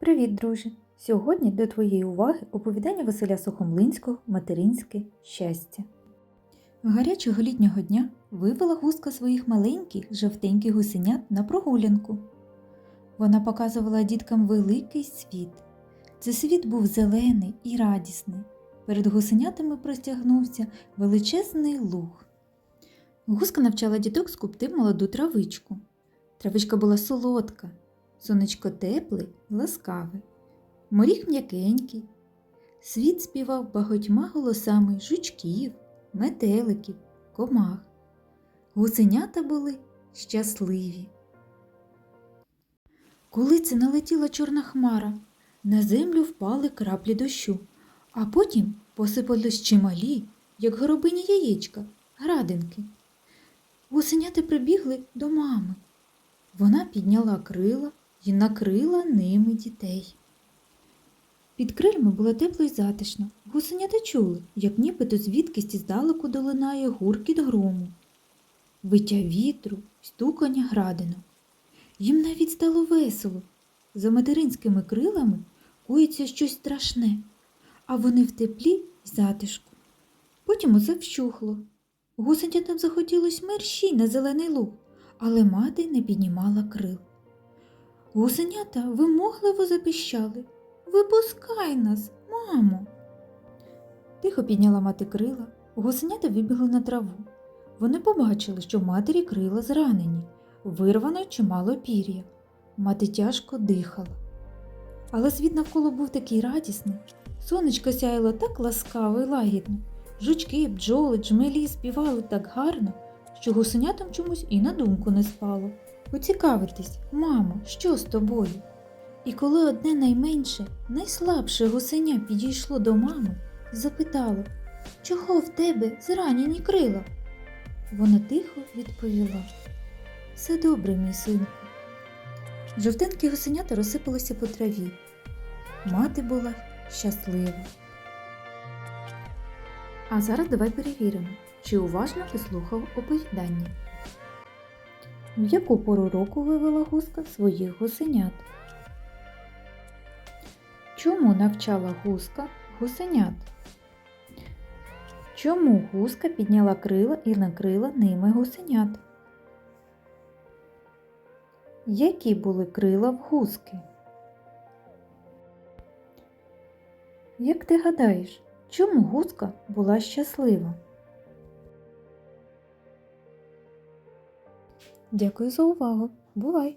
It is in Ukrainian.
Привіт, друже! Сьогодні до твоєї уваги оповідання Василя Сухомлинського Материнське щастя. Гарячого літнього дня вивела гуска своїх маленьких жовтеньких гусенят на прогулянку. Вона показувала діткам великий світ. Це світ був зелений і радісний. Перед гусенятами простягнувся величезний луг. Гуска навчала діток скупти молоду травичку. Травичка була солодка, сонечко тепле, ласкаве, моріг м'якенький. Світ співав багатьма голосами жучків, метеликів, комах. Гусенята були щасливі. Коли це налетіла чорна хмара, на землю впали краплі дощу, а потім посипались чималі, як горобині яєчка, градинки. Гусенята прибігли до мами. Вона підняла крила і накрила ними дітей. Під крильми було тепло й затишно. Гусенята чули, як нібито звідкись здалеку долинає гуркіт грому, виття вітру, стукання градину. Їм навіть стало весело. За материнськими крилами коїться щось страшне, а вони в теплі й затишку. Потім усе вщухло. Гусенятам захотілось мерщій на зелений луг, але мати не піднімала крил. Гусенята вимогливо запіщали. Випускай нас, мамо. Тихо підняла мати крила, гусенята вибігли на траву. Вони побачили, що в матері крила зранені, вирвано чимало пір'я. Мати тяжко дихала. Але світ навколо був такий радісний. Сонечко сяяло так ласкаво і лагідно. Жучки, бджоли, джмелі співали так гарно, що гусенятам чомусь і на думку не спало. Поцікавитись, мамо, що з тобою? І коли одне найменше, найслабше гусеня підійшло до мами запитало, чого в тебе зранені крила? Вона тихо відповіла Все добре, мій синку. Жовтенькі гусенята розсипалися по траві. Мати була щаслива. А зараз давай перевіримо, чи уважно ти слухав оповідання. В яку пору року вивела гуска своїх гусенят? Чому навчала гуска гусенят? Чому гуска підняла крила і накрила ними гусенят? Які були крила в гуски? Як ти гадаєш, чому гуска була щаслива? Дякую за увагу. Бувай!